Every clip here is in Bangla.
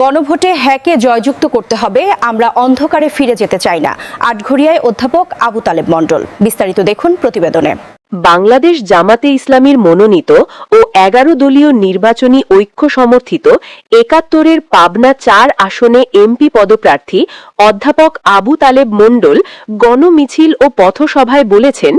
গণভোটে হ্যাকে জয়যুক্ত করতে হবে, আমরা অন্ধকারে ফিরে যেতে চাই না। আটঘরিয়ায় অধ্যাপক আবু তালেব মণ্ডল। বিস্তারিত দেখুন প্রতিবেদনে। বাংলাদেশ জামাতে ইসলামীর মনোনীত ও এগারো দলীয় নির্বাচনী ঐক্য সমর্থিত একাত্তরের পাবনা চার আসনে এমপি পদপ্রার্থী অধ্যাপক আবু তালেব মণ্ডল গণমিছিল ও পথসভায় বলেছেন,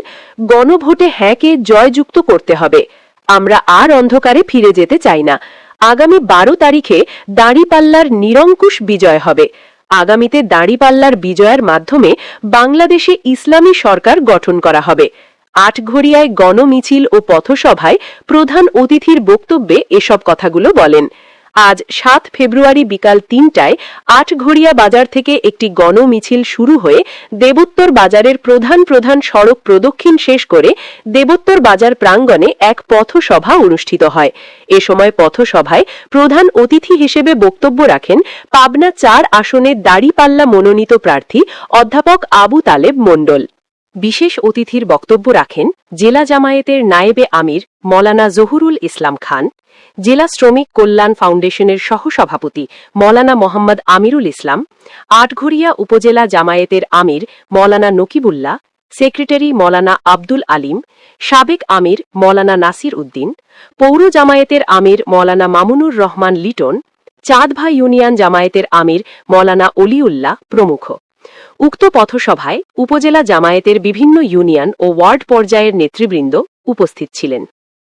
গণভোটে হ্যাঁকে জয়যুক্ত করতে হবে। আমরা আর অন্ধকারে ফিরে যেতে চাই না। আগামী বারো তারিখে দাঁড়িপাল্লার নিরঙ্কুশ বিজয় হবে। আগামীতে দাঁড়িপাল্লার বিজয়ের মাধ্যমে বাংলাদেশে ইসলামী সরকার গঠন করা হবে। আটঘরিয়ায় গণমিছিল ও পথসভায় প্রধান অতিথির বক্তব্যে এসব কথাগুলো বলেন। আজ সাত ফেব্রুয়ারি বিকাল তিনটায় আটঘরিয়া বাজার থেকে একটি গণমিছিল শুরু হয়ে দেবোত্তর বাজারের প্রধান প্রধান সড়ক প্রদক্ষিণ শেষ করে দেবোত্তর বাজার প্রাঙ্গণে এক পথসভা অনুষ্ঠিত হয়। এ সময় পথসভায় প্রধান অতিথি হিসেবে বক্তব্য রাখেন পাবনা চার আসনের দাড়িপাল্লা মনোনীত প্রার্থী অধ্যাপক আবু তালেব মণ্ডল। বিশেষ অতিথির বক্তব্য রাখেন জেলা জামায়াতের নায়েবে আমির, মলানা জহুরুল ইসলাম খান জেলা শ্রমিক কল্যাণ ফাউন্ডেশনের সহসভাপতি মলানা মোহাম্মদ আমিরুল ইসলাম, আটঘরিয়া উপজেলা জামায়াতের আমির মলানা নকিবুল্লাহ, সেক্রেটারি মলানা আব্দুল আলিম, সাবেক আমির মলানা নাসির উদ্দিন, পৌর জামায়াতের আমির মলানা মামুনুর রহমান লিটন, চাঁদভাই ইউনিয়ন জামায়াতের আমির মলানা অলিউল্লাহ প্রমুখ। উক্ত পথসভায় উপজেলা জামায়াতের বিভিন্ন ইউনিয়ন ও ওয়ার্ড পর্যায়ের নেতৃবৃন্দ উপস্থিত ছিলেন।